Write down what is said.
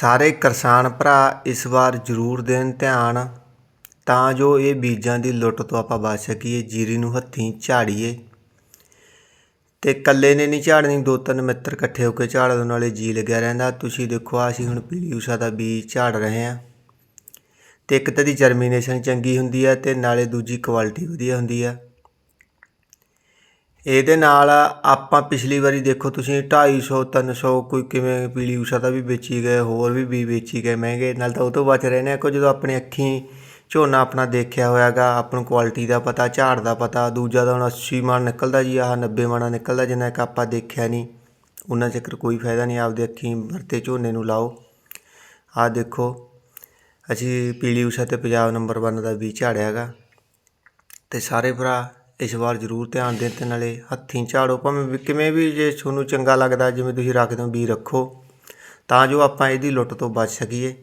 ਸਾਰੇ ਕਿਸਾਨ ਭਰਾ ਇਸ ਵਾਰ ਜ਼ਰੂਰ ਦੇਣ ਧਿਆਨ, ਤਾਂ ਜੋ ਇਹ ਬੀਜਾਂ ਦੀ ਲੁੱਟ ਤੋਂ ਆਪਾਂ ਬਚ ਸਕੀਏ, ਜੀਰੀ ਨੂੰ ਹੱਥੀਂ ਝਾੜੀਏ। ਤੇ ਇਕੱਲੇ ਨੇ ਨਹੀਂ ਝਾੜਨੀ, ਦੋ ਤਿੰਨ ਮਿੱਤਰ ਇਕੱਠੇ ਹੋ ਕੇ ਝਾੜ ਨਾਲੇ ਜੀ ਲੱਗਿਆ ਰਹਿੰਦਾ। ਤੁਸੀਂ ਦੇਖੋ ਆ ਅਸੀਂ ਹੁਣ ਪੀਲੀ ਊਸ਼ਾ ਦਾ ਬੀਜ ਝਾੜ ਰਹੇ ਹਾਂ। ਤੇ ਇੱਕ ਤਾਂ ਦੀ ਜਰਮੀਨੇਸ਼ਨ ਚੰਗੀ ਹੁੰਦੀ ਹੈ ਤੇ ਨਾਲੇ ਦੂਜੀ ਕੁਆਲਿਟੀ ਵਧੀਆ ਹੁੰਦੀ ਆ। ਇਹਦੇ ਨਾਲ ਆਪਾਂ ਪਿਛਲੀ ਵਾਰੀ ਦੇਖੋ ਤੁਸੀਂ 250 300 ਕੋਈ ਕਿਵੇਂ ਪੀਲੀ ਊਸ਼ਾ ਦਾ ਵੀ ਵੇਚੀ ਗਏ, ਹੋਰ ਵੀ ਵੀ ਵੇਚੀ ਗਏ ਮਹਿੰਗੇ, ਨਾਲ ਤਾਂ ਉਹ ਤੋਂ ਬਚ ਰਹੇ ਨੇ। ਕੋ ਜਦੋਂ ਆਪਣੇ ਅੱਖੀਂ ਝੋਨਾ ਆਪਣਾ ਦੇਖਿਆ ਹੋਇਆਗਾ ਆਪਾਂ ਨੂੰ ਕੁਆਲਿਟੀ ਦਾ ਪਤਾ, ਝਾੜ ਦਾ ਪਤਾ, ਦੂਜਾ ਤਾਂ ਹੁਣ 80 ਮਣ ਨਿਕਲਦਾ ਜੀ, ਆਹ 90 ਮਣਾ ਨਿਕਲਦਾ, ਜਿੰਨਾ ਇੱਕ ਆਪਾਂ ਦੇਖਿਆ ਨਹੀਂ, ਉਹਨਾਂ ਚੱਕਰ ਕੋਈ ਫਾਇਦਾ ਨਹੀਂ, ਆਪਦੇ ਅੱਖੀਂ ਵਰਤੇ ਝੋਨੇ ਨੂੰ ਲਾਓ। ਆਹ ਦੇਖੋ, ਅਸੀਂ ਪੀਲੀ ਊਸ਼ਾ ਤੇ ਪੰਜਾਬ ਨੰਬਰ 1 ਦਾ ਵੀ ਝਾੜਿਆਗਾ ਤੇ ਸਾਰੇ ਭਰਾ ਇਸ ਵਾਰ ਜ਼ਰੂਰ ਧਿਆਨ ਦੇਣ ਤੇ ਨਾਲੇ ਹੱਥੀਂ ਝਾੜੋ, ਭਾਵੇਂ ਵੀ ਕਿਵੇਂ ਵੀ ਜੇ ਤੁਹਾਨੂੰ ਚੰਗਾ ਲੱਗਦਾ, ਜਿਵੇਂ ਤੁਸੀਂ ਰੱਖਦੇ ਹੋ, ਵੀ ਰੱਖੋ, ਤਾਂ ਜੋ ਆਪਾਂ ਇਹਦੀ ਲੁੱਟ ਤੋਂ ਬਚ ਸਕੀਏ।